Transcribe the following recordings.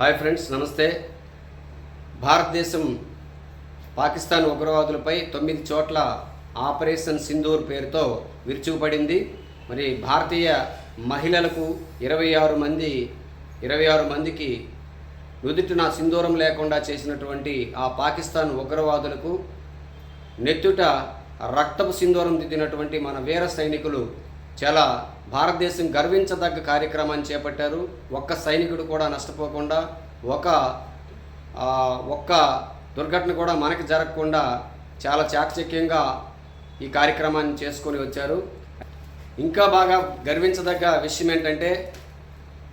Hi friends నమస్తే. భారతదేశం పాకిస్తాన్ ఉగ్రవాదులపై తొమ్మిది చోట్ల ఆపరేషన్ సింధూర్ పేరుతో విరుచుకుపడింది. మరి భారతీయ మహిళలకు ఇరవై ఆరు మంది ఇరవై ఆరు మందికి నుదుటిన సింధూరం లేకుండా చేసినటువంటి ఆ పాకిస్తాన్ ఉగ్రవాదులకు నెత్తుట రక్తపు సింధూరం దిద్దినటువంటి మన వీర సైనికులు చాలా భారతదేశం గర్వించదగ్గ కార్యక్రమాన్ని చేపట్టారు. ఒక్క సైనికుడు కూడా నష్టపోకుండా ఒక ఒక్క దుర్ఘటన కూడా మనకి జరగకుండా చాలా చాకచక్యంగా ఈ కార్యక్రమాన్ని చేసుకొని వచ్చారు. ఇంకా బాగా గర్వించదగ్గ విషయం ఏంటంటే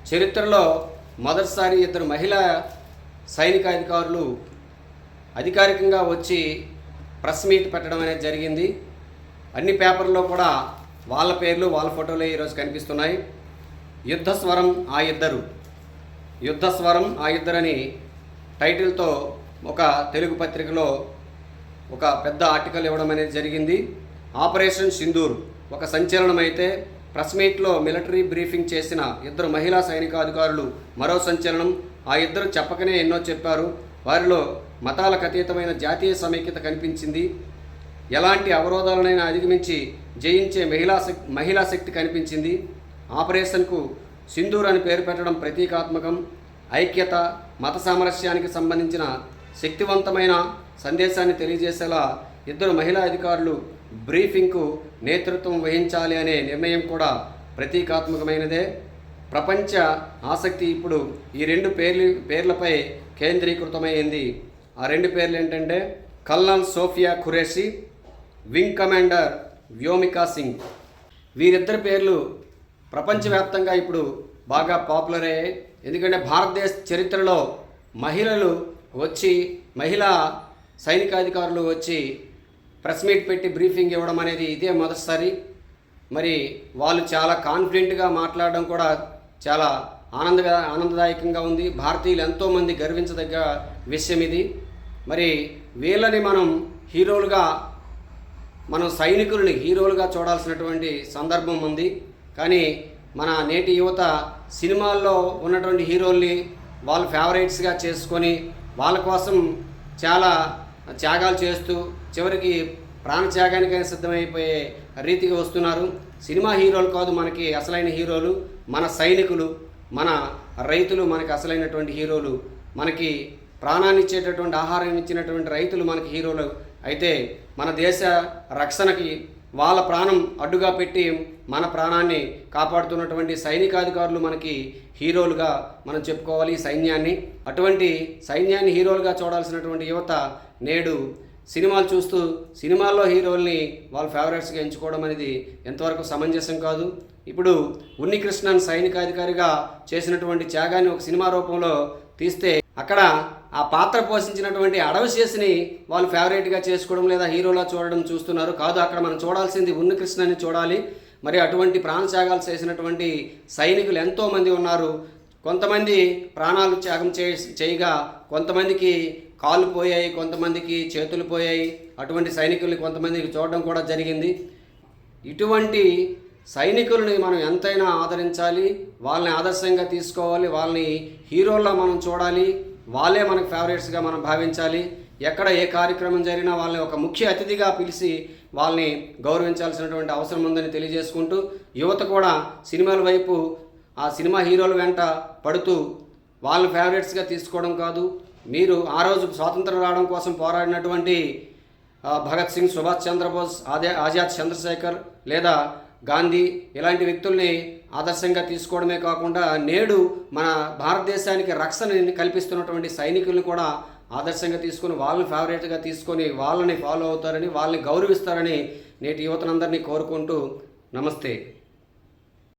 చరిత్రలో మొదటిసారి ఇద్దరు మహిళా సైనిక అధికారులు అధికారికంగా వచ్చి ప్రెస్ మీట్ పెట్టడం అనేది జరిగింది. అన్ని పేపర్లో కూడా వాళ్ళ పేర్లు వాళ్ళ ఫోటోలే ఈరోజు కనిపిస్తున్నాయి. యుద్ధ స్వరం ఆ ఇద్దరు. యుద్ధ స్వరం ఆ ఇద్దరని టైటిల్తో ఒక తెలుగు పత్రికలో ఒక పెద్ద ఆర్టికల్ ఇవ్వడం అనేది జరిగింది. ఆపరేషన్ సింధూర్ ఒక సంచలనం అయితే ప్రెస్ మీట్లో మిలిటరీ బ్రీఫింగ్ చేసిన ఇద్దరు మహిళా సైనికాధికారులు మరో సంచలనం. ఆ ఇద్దరు చెప్పకనే ఎన్నో చెప్పారు. వారిలో మతాలకు అతీతమైన జాతీయ సమైక్యత కనిపించింది. ఎలాంటి అవరోధాలనైనా అధిగమించి జయించే మహిళా శక్తి మహిళా శక్తి కనిపించింది. ఆపరేషన్కు సింధూర్ అని పేరు పెట్టడం ప్రతీకాత్మకం. ఐక్యత మత సామరస్యానికి సంబంధించిన శక్తివంతమైన సందేశాన్ని తెలియజేసేలా ఇద్దరు మహిళా అధికారులు బ్రీఫింగ్కు నేతృత్వం వహించాలి అనే నిర్ణయం కూడా ప్రతీకాత్మకమైనదే. ప్రపంచ ఆసక్తి ఇప్పుడు ఈ రెండు పేర్లు పేర్లపై కేంద్రీకృతమైంది ఆ రెండు పేర్లు ఏంటంటే colonel Sofiya Qureshi wing commander Vyomika Singh. వీరిద్దరి పేర్లు ప్రపంచవ్యాప్తంగా ఇప్పుడు బాగా పాపులర్ అయ్యాయి. ఎందుకంటే భారతదేశ చరిత్రలో మహిళలు వచ్చి మహిళా సైనికాధికారులు వచ్చి ప్రెస్ మీట్ పెట్టి బ్రీఫింగ్ ఇవ్వడం అనేది ఇదే మొదటిసారి. మరి వాళ్ళు చాలా కాన్ఫిడెంట్గా మాట్లాడడం కూడా చాలా ఆనంద ఆనందదాయకంగా ఉంది. భారతీయులు ఎంతోమంది గర్వించదగ్గ విషయం ఇది. మరి వీళ్ళని మనం హీరోలుగా మనం సైనికుల్ని హీరోలుగా చూడాల్సినటువంటి సందర్భం ఉంది. కానీ మన నేటి యువత సినిమాల్లో ఉన్నటువంటి హీరోల్ని వాళ్ళ ఫేవరెట్స్గా చేసుకొని వాళ్ళ కోసం చాలా త్యాగాలు చేస్తూ చివరికి ప్రాణత్యాగానికైనా సిద్ధమైపోయే రీతికి వస్తున్నారు. సినిమా హీరోలు కాదు మనకి అసలైన హీరోలు మన సైనికులు మన రైతులు మనకి అసలైనటువంటి హీరోలు మనకి ప్రాణాన్ని ఇచ్చేటటువంటి ఆహారం ఇచ్చినటువంటి రైతులు మనకి హీరోలు అయితే మన దేశ రక్షణకి వాళ్ళ ప్రాణం అడ్డుగా పెట్టి మన ప్రాణాన్ని కాపాడుతున్నటువంటి సైనికాధికారులు మనకి హీరోలుగా మనం చెప్పుకోవాలి సైన్యాన్ని. అటువంటి సైన్యాన్ని హీరోలుగా చూడాల్సినటువంటి యువత నేడు సినిమాలు చూస్తూ సినిమాల్లో హీరోల్ని వాళ్ళ ఫేవరెట్స్గా ఎంచుకోవడం అనేది ఎంతవరకు సమంజసం కాదు. ఇప్పుడు ఉన్నికృష్ణన్ సైనికాధికారిగా చేసినటువంటి త్యాగాన్ని ఒక సినిమా రూపంలో తీస్తే అక్కడ ఆ పాత్ర పోషించినటువంటి అడవశేషిని వాళ్ళు ఫేవరెట్గా చేసుకోవడం లేదా హీరోలా చూడడం చూస్తున్నారు. కాదు అక్కడ మనం చూడాల్సింది ఉన్నికృష్ణని చూడాలి. మరి అటువంటి ప్రాణత్యాగాలు చేసినటువంటి సైనికులు ఎంతోమంది ఉన్నారు. కొంతమంది ప్రాణాలు త్యాగం చే చేయగా కొంతమందికి కాళ్ళు పోయాయి కొంతమందికి చేతులు పోయాయి. అటువంటి సైనికుల్ని కొంతమందికి చూడడం కూడా జరిగింది. ఇటువంటి సైనికులని మనం ఎంతైనా ఆదరించాలి వాళ్ళని ఆదర్శంగా తీసుకోవాలి వాళ్ళని హీరోల్లా మనం చూడాలి వాళ్ళే మనకు ఫేవరెట్స్గా మనం భావించాలి. ఎక్కడ ఏ కార్యక్రమం జరిగినా వాళ్ళని ఒక ముఖ్య అతిథిగా పిలిచి వాళ్ళని గౌరవించాల్సినటువంటి అవసరం ఉందని తెలియజేసుకుంటూ యువత కూడా సినిమాల వైపు ఆ సినిమా హీరోల వెంట పడుతూ వాళ్ళని ఫేవరెట్స్గా తీసుకోవడం కాదు. మీరు ఆ రోజు స్వాతంత్రం రావడం కోసం పోరాడినటువంటి భగత్ సింగ్ సుభాష్ చంద్రబోస్ ఆదే ఆజాద్ చంద్రశేఖర్ లేదా గాంధీ ఇలాంటి వ్యక్తుల్ని ఆదర్శంగా తీసుకోవడమే కాకుండా నేడు మన భారతదేశానికి రక్షణ కల్పిస్తున్నటువంటి సైనికుల్ని కూడా ఆదర్శంగా తీసుకొని వాళ్ళని ఫేవరెట్గా తీసుకొని వాళ్ళని ఫాలో అవుతారని వాళ్ళని గౌరవిస్తారని నేటి యువతనందరినీ కోరుకుంటూ నమస్తే.